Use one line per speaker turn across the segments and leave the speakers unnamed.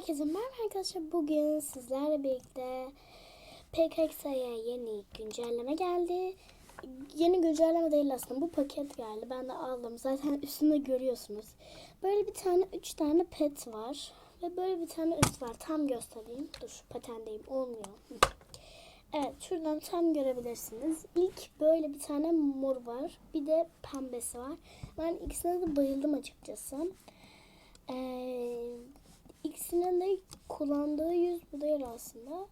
Herkese merhaba arkadaşlar. Bugün sizlerle birlikte PKX'ye yeni güncelleme geldi. Yeni güncelleme değil aslında. Bu paket geldi. Ben de aldım. Zaten üstünde görüyorsunuz. Böyle bir tane, üç tane pet var. Ve böyle bir tane üst var. Tam göstereyim. Dur patendeyim. Olmuyor. Evet şuradan tam görebilirsiniz. İlk böyle bir tane mor var. Bir de pembesi var. Ben ikisine de bayıldım açıkçası. Ee, ikisinin de kullandığı yüz bu değil aslında.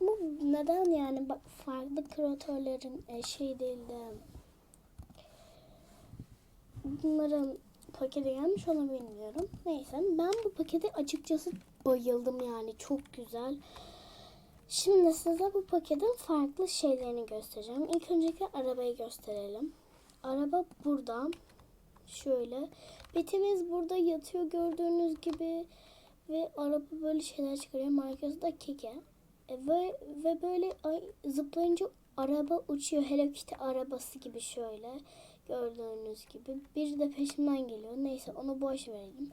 Bu neden yani bak farklı kreatörlerin e, şey değil de bunların paketi gelmiş onu bilmiyorum. Neyse ben bu pakete açıkçası bayıldım yani çok güzel. Şimdi size bu paketin farklı şeylerini göstereceğim. İlk öncelikle arabayı gösterelim. Araba burada. Şöyle. Betimiz burada yatıyor gördüğünüz gibi. Ve araba böyle şeyler çıkarıyor. Markası da keke. E, ve, ve böyle ay, zıplayınca araba uçuyor. Hello Kitty arabası gibi şöyle. Gördüğünüz gibi. Biri de peşimden geliyor. Neyse onu boş verelim.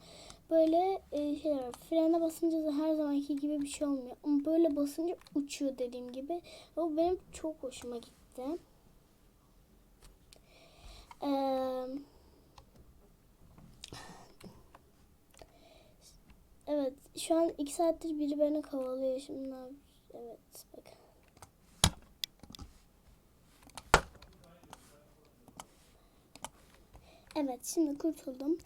Böyle e, şeyler var. Frene basınca da her zamanki gibi bir şey olmuyor. Ama böyle basınca uçuyor dediğim gibi. O benim çok hoşuma gitti. Eee Evet, şu an iki saattir biri beni kovalıyor. Şimdi? Evet, bakın. Evet, şimdi kurtuldum.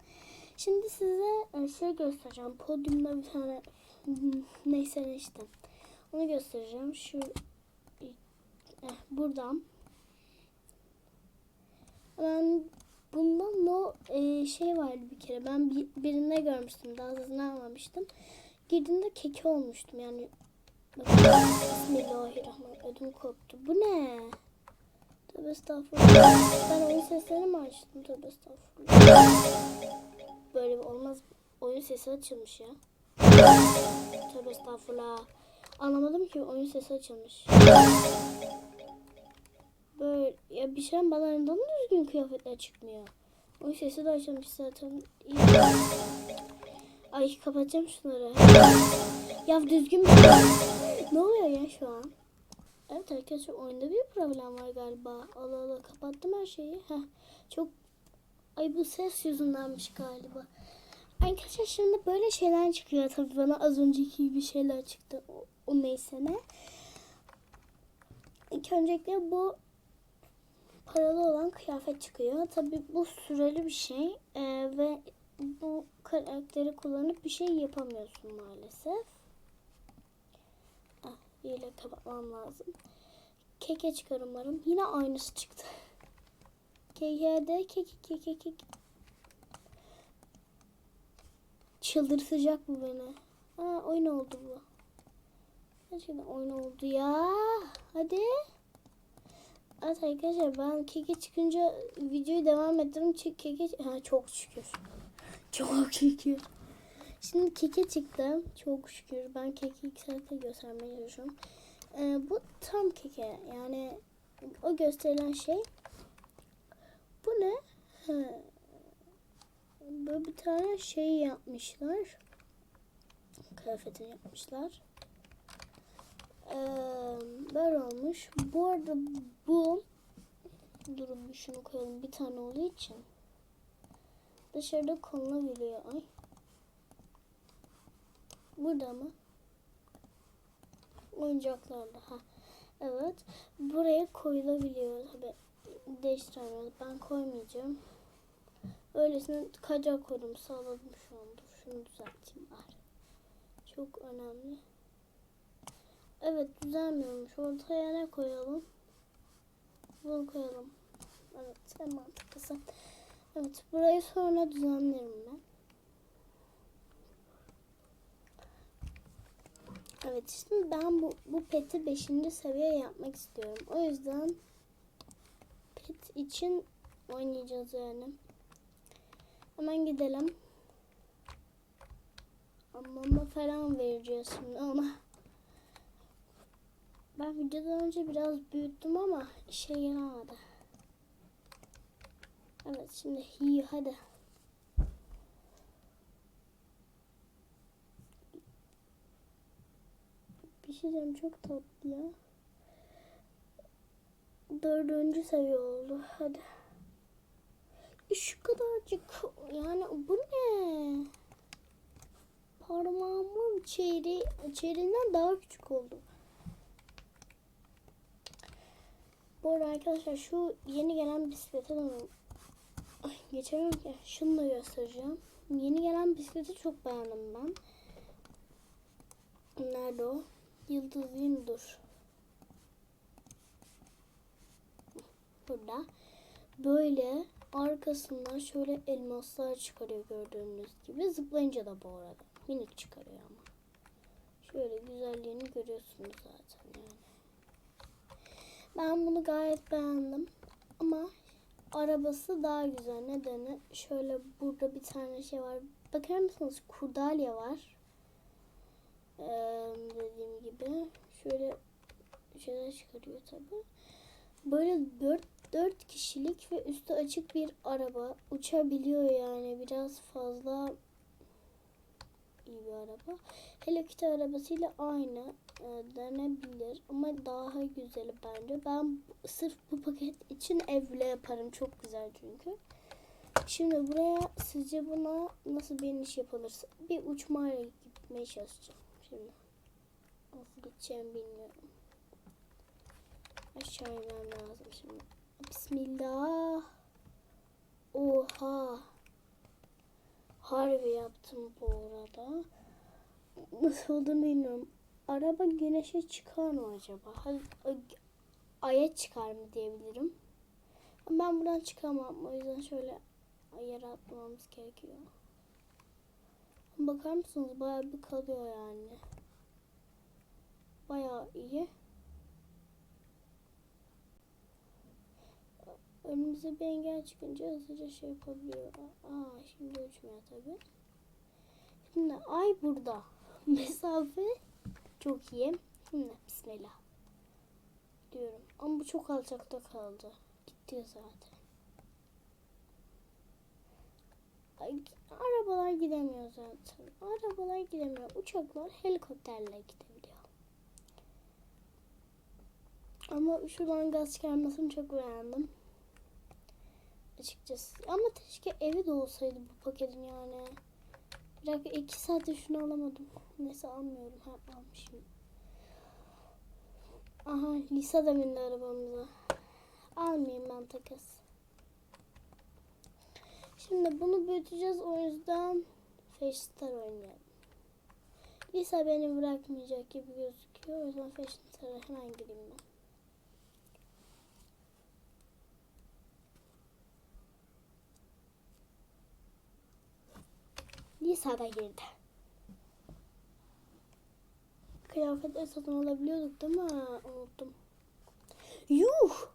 Şimdi size e, şey göstereceğim. Podyumda bir tane neyse ne işte. Onu göstereceğim. Şu eh, buradan. Ben bundan no e, şey vardı bir kere. Ben bir, birinde görmüştüm. Daha hızlı almamıştım. Girdiğimde keki olmuştum. Yani. Bismillahirrahmanirrahim. Ödüm koptu. Bu ne? Tövbe estağfurullah. Ben oyun seslerini mi açtım? Tövbe estağfurullah. Böyle olmaz. Oyun sesi açılmış ya. Tövbe estağfurullah. Anlamadım ki oyun sesi açılmış. Böyle ya bir şey bana neden düzgün kıyafetler çıkmıyor. Oyun sesi de açılmış zaten. İyi. Ay kapatacağım şunları. Ya düzgün bir Ne oluyor ya şu an? Evet arkadaşlar oyunda bir problem var galiba. Allah Allah kapattım her şeyi. Heh, çok Ay bu ses yüzündenmiş galiba. Arkadaşlar şimdi böyle şeyler çıkıyor. Tabii bana az önceki gibi şeyler çıktı. O, o neyse ne. İlk öncelikle bu paralı olan kıyafet çıkıyor. Tabii bu süreli bir şey. Ee, ve bu karakteri kullanıp bir şey yapamıyorsun maalesef. Ah, ile kapatmam lazım. Keke çıkar umarım. Yine aynısı çıktı. KK'de kek kek kek kek. Çıldırtacak bu beni. Aa oyun oldu bu. Gerçekten oyun oldu ya. Hadi. Evet arkadaşlar ben keke çıkınca videoyu devam ettim. Çünkü keke ha, çok şükür. Çok şükür. Şimdi keke çıktı. Çok şükür. Ben keke yükseltip göstermeye çalışıyorum. Ee, bu tam keke. Yani o gösterilen şey bu ne? He. Böyle bir tane şey yapmışlar. Kıyafetini yapmışlar. Ee, böyle olmuş. Bu arada bu durun şunu koyalım bir tane olduğu için dışarıda konulabiliyor. Ay. Burada mı? Oyuncaklarda. Ha. Evet. Buraya koyulabiliyor. Tabii değiştiremiyoruz. Ben koymayacağım. Öylesine kaca koydum. Sağladım şu an. Dur şunu düzelteyim bari. Çok önemli. Evet düzelmiyormuş. Ortaya ne koyalım? Bunu koyalım. Evet en mantıklısı. Evet burayı sonra düzenlerim ben. Evet şimdi ben bu, bu peti 5. seviye yapmak istiyorum. O yüzden pet için oynayacağız yani. Hemen gidelim. Mama falan vereceğiz şimdi ona. Ben videodan önce biraz büyüttüm ama işe yaramadı. Evet şimdi hi hadi. çizeceğim çok tatlı ya. Dördüncü seviye oldu. Hadi. E, Şu kadarcık. Yani bu ne? Parmağımın çeyreği, çeyreğinden daha küçük oldu. Bu arada arkadaşlar şu yeni gelen bisiklete. Ay geçemiyorum ki. Şunu da göstereceğim. Yeni gelen bisikleti çok beğendim ben. Nerede o? Yıldız değil mi? Dur. Burada. Böyle arkasından şöyle elmaslar çıkarıyor gördüğünüz gibi. Zıplayınca da bu arada. Minik çıkarıyor ama. Şöyle güzelliğini görüyorsunuz zaten yani. Ben bunu gayet beğendim. Ama arabası daha güzel. Nedeni şöyle burada bir tane şey var. Bakar mısınız? Kurdalya var. Ee, dediğim gibi. Şöyle şeyler çıkarıyor tabi. Böyle dört, dört kişilik ve üstü açık bir araba. Uçabiliyor yani. Biraz fazla iyi bir araba. Hello Kitty arabasıyla aynı e, denebilir ama daha güzeli bence. Ben sırf bu paket için evle yaparım. Çok güzel çünkü. Şimdi buraya sizce buna nasıl bir iniş yapılırsa bir uçmayla gitmeye çalışacağım. Şimdi nasıl gideceğimi bilmiyorum. Aşağı inmem lazım şimdi. Bismillah. Oha. Harbi yaptım bu arada. Nasıl olduğunu bilmiyorum. Araba güneşe çıkar mı acaba? Hadi, aya çıkar mı diyebilirim. Ben buradan çıkamam. O yüzden şöyle yere atlamamız gerekiyor. Bakar mısınız? Bayağı bir kalıyor yani. Bayağı iyi. Önümüze bir engel çıkınca hızlıca şey yapabiliyor. Aa şimdi uçmuyor tabi. Şimdi ay burada. Mesafe çok iyi. Şimdi bismillah. Diyorum. Ama bu çok alçakta kaldı. Gitti zaten. Ay, arabalar gidemiyor zaten. Arabalar gidemiyor. Uçaklar helikopterle gidebiliyor. Ama şuradan gaz çıkarmasını çok beğendim açıkçası. Ama keşke evi de olsaydı bu paketin yani. Bir iki saate şunu alamadım. Neyse almıyorum. Ha almışım. Aha Lisa da bindi arabamıza. Almayayım ben takas. Şimdi bunu büyüteceğiz o yüzden Fashion oynayalım. Lisa beni bırakmayacak gibi gözüküyor. O yüzden Fashion hemen gireyim ben. Lisa'da girdi. Kıyafetleri satın alabiliyorduk değil mi? Unuttum. Yuh!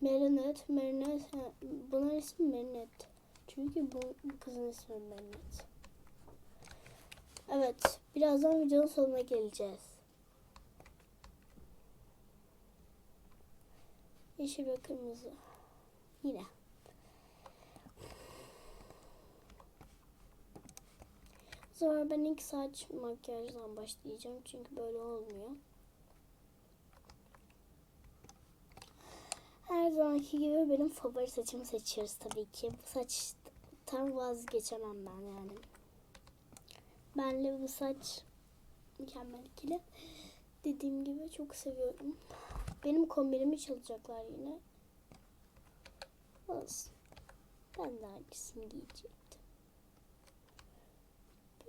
Merinet, Merinet. Bunun ismi Merinet. Çünkü bu kızın ismi Merinet. Evet, birazdan videonun sonuna geleceğiz. Yeşil ve kırmızı. Yine. Sonra ben ilk saç makyajdan başlayacağım. Çünkü böyle olmuyor. Her zamanki gibi benim favori saçımı seçiyoruz tabii ki. Bu saçtan vazgeçemem ben yani. Benle bu saç mükemmel ikili. Dediğim gibi çok seviyorum. Benim kombinimi çalacaklar yine. Olsun. Ben de hangisini giyeceğim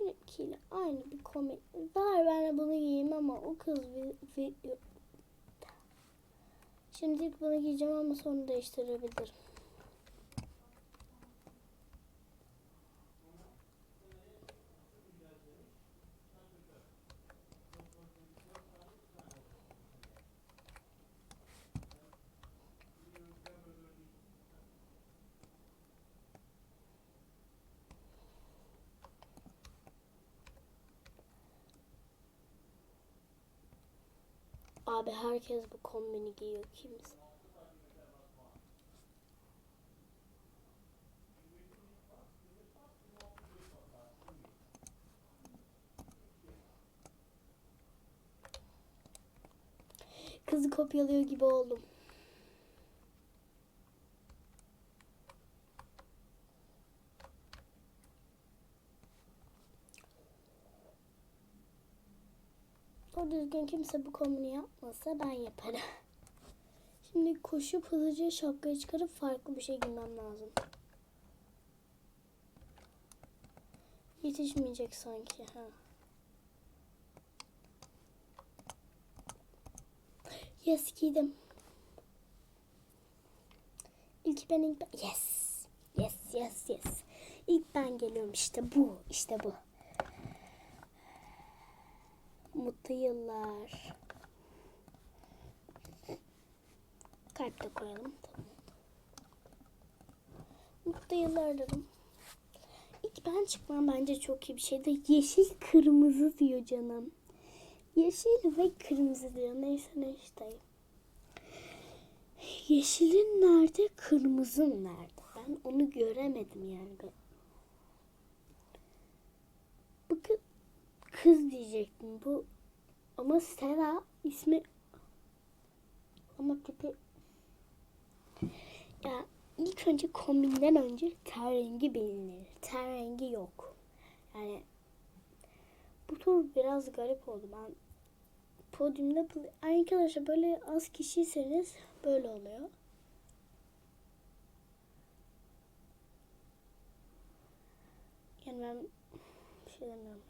benimkiyle aynı bir komik. Var ben bunu giyeyim ama o kız bir, bir Şimdilik bunu giyeceğim ama sonra değiştirebilirim. Abi herkes bu kombini giyiyor. Kimse. Kızı kopyalıyor gibi oldum. O düzgün kimse bu kombini yapmasa ben yaparım. Şimdi koşup hızlıca şapkayı çıkarıp farklı bir şey giymem lazım. Yetişmeyecek sanki. Ha. Yes giydim. İlk ben ilk ben. Yes. Yes yes yes. İlk ben geliyorum işte bu. işte bu. Mutlu yıllar. Kalp de koyalım. Tamam. Mutlu yıllar dedim. İlk ben çıkmam bence çok iyi bir şeydi. Yeşil kırmızı diyor canım. Yeşil ve kırmızı diyor. Neyse ne işte. Yeşilin nerede, kırmızın nerede? Ben onu göremedim yani. Bu kız, kız diyecektim. Bu ama Sera ismi ama tipi ya ilk önce kombinden önce ten rengi bilinir. Ten rengi yok. Yani bu tur biraz garip oldu. Ben podyumda arkadaşlar böyle az kişiyseniz böyle oluyor. Yani ben bir şey demiyorum.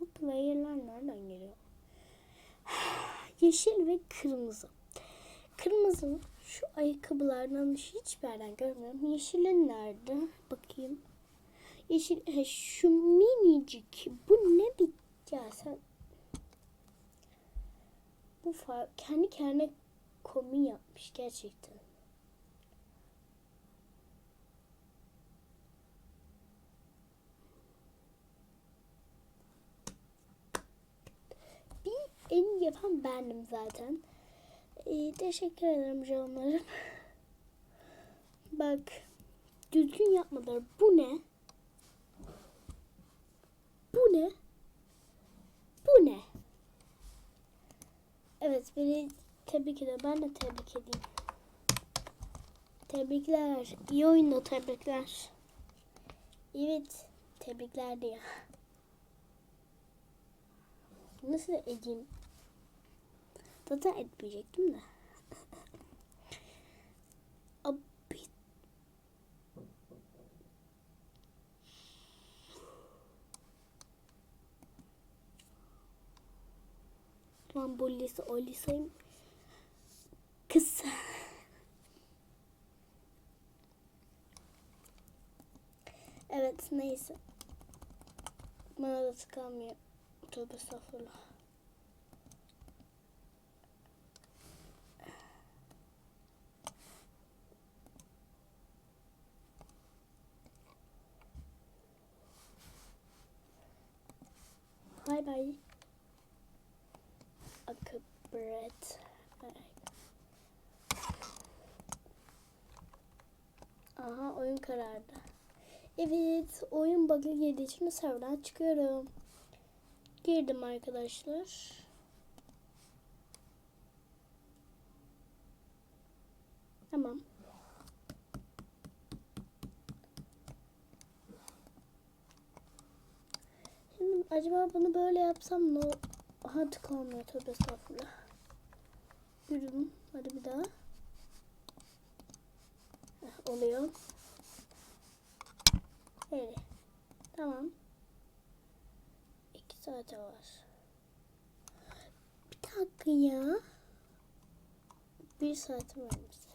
Bu player'lar nereden geliyor? Yeşil ve kırmızı. Kırmızı şu ayakkabılardan hiçbir yerden görmüyorum. Yeşilin nerede? Bakayım. Yeşil he, şu minicik. Bu ne bir ya sen bu fa- kendi kendine komi yapmış gerçekten. Bir en iyi yapan bendim zaten. Ee, teşekkür ederim canlarım. Bak düzgün yapmadılar. Bu ne? Bu ne? Bu ne? Evet beni tebrik ediyor. Ben de tebrik edeyim. Tebrikler. İyi oyunda tebrikler. Evet. Tebrikler diyor. Nasıl edeyim? Zaten etmeyecektim de. Abi. Lan bu lise o liseyim. Kız. Evet neyse. Bana da tıkanmıyor. Tövbe estağfurullah. Oyun karardı. Evet oyun bug'ı girdiği için serverden çıkıyorum. Girdim arkadaşlar. Tamam. Şimdi acaba bunu böyle yapsam ne? Aha tıkanmıyor tövbe estağfurullah. Yürüdüm. Hadi bir daha. Heh, oluyor. Öyle. Tamam. İki saate var. Bir dakika ya. Bir saat var bize.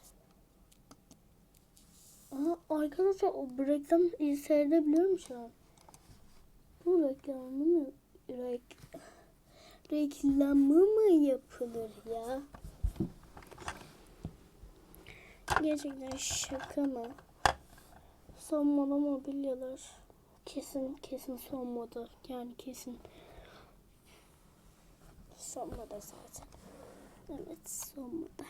Aha arkadaşlar o reklam seyredebiliyorum şu an. Bu reklamı mı? Rek reklamı mı yapılır ya? Gerçekten şaka mı? Moda mobilyalar. Kesin kesin moda. Yani kesin son moda zaten. Evet son moda.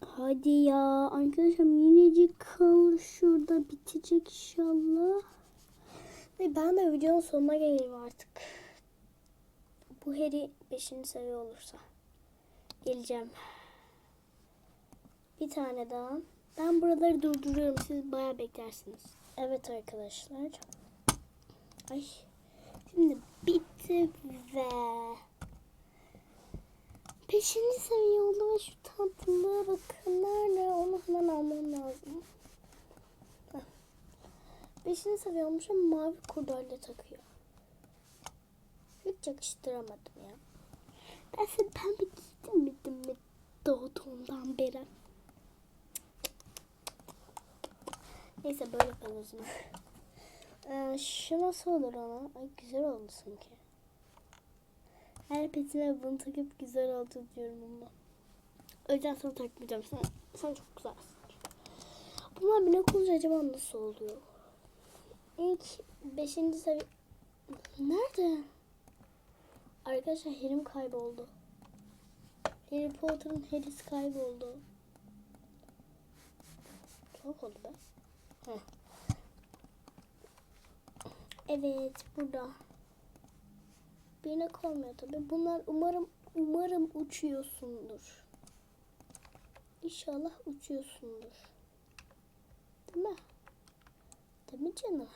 Hadi ya arkadaşlar minicik kalır şurada bitecek inşallah. Ve ben de videonun sonuna geleyim artık. Bu Harry 5. seviye olursa. Geleceğim. Bir tane daha. Ben buraları durduruyorum. Siz bayağı beklersiniz. Evet arkadaşlar. Ay. Şimdi bitti ve Beşinci seviye oldu ve şu tatlılığa bakın. Nerede? Onu hemen almam lazım. Heh. Beşinci seviye olmuş ama mavi kurdalya takıyor. Hiç yakıştıramadım ya. Ben size pembe giydim mi doğduğumdan beri. Neyse böyle zaman. Ee, şu nasıl olur ona? Ay güzel oldu sanki. Her petime bunu takıp güzel oldu diyorum ama. O yüzden sana takmayacağım. Sen, sen çok güzelsin. Bunlar blok olunca acaba nasıl oluyor? İlk beşinci seviye... Nerede? Arkadaşlar Harry'm kayboldu. Harry Potter'ın Harry'si kayboldu. Çok oldu be. Evet burada. Birine kalmıyor tabi. Bunlar umarım umarım uçuyorsundur. İnşallah uçuyorsundur. Değil mi? Değil mi canım?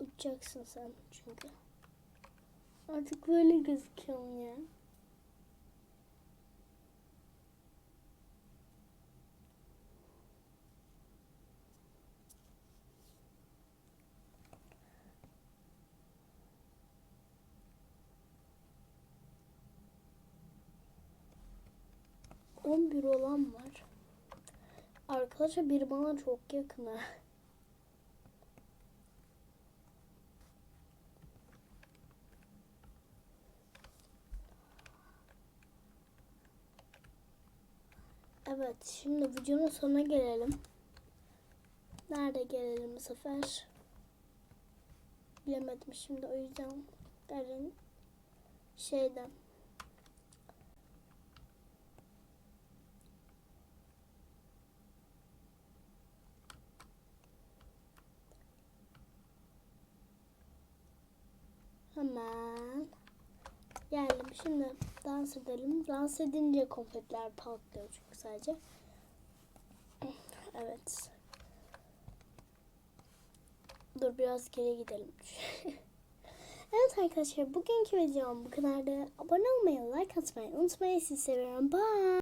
Uçacaksın sen çünkü. Artık böyle gözüküyorum ya. On bir olan var. Arkadaşlar biri bana çok yakın ha. Evet, şimdi videonun sonuna gelelim. Nerede gelelim bu sefer? Bilemedim şimdi o yüzden gelin şeyden. Hemen geldim. Şimdi dans edelim. Dans edince konfetler patlıyor çünkü sadece. Evet. Dur biraz geri gidelim. evet arkadaşlar bugünkü videom bu kadardı. Abone olmayı, like atmayı unutmayın. Sizi seviyorum. Bye.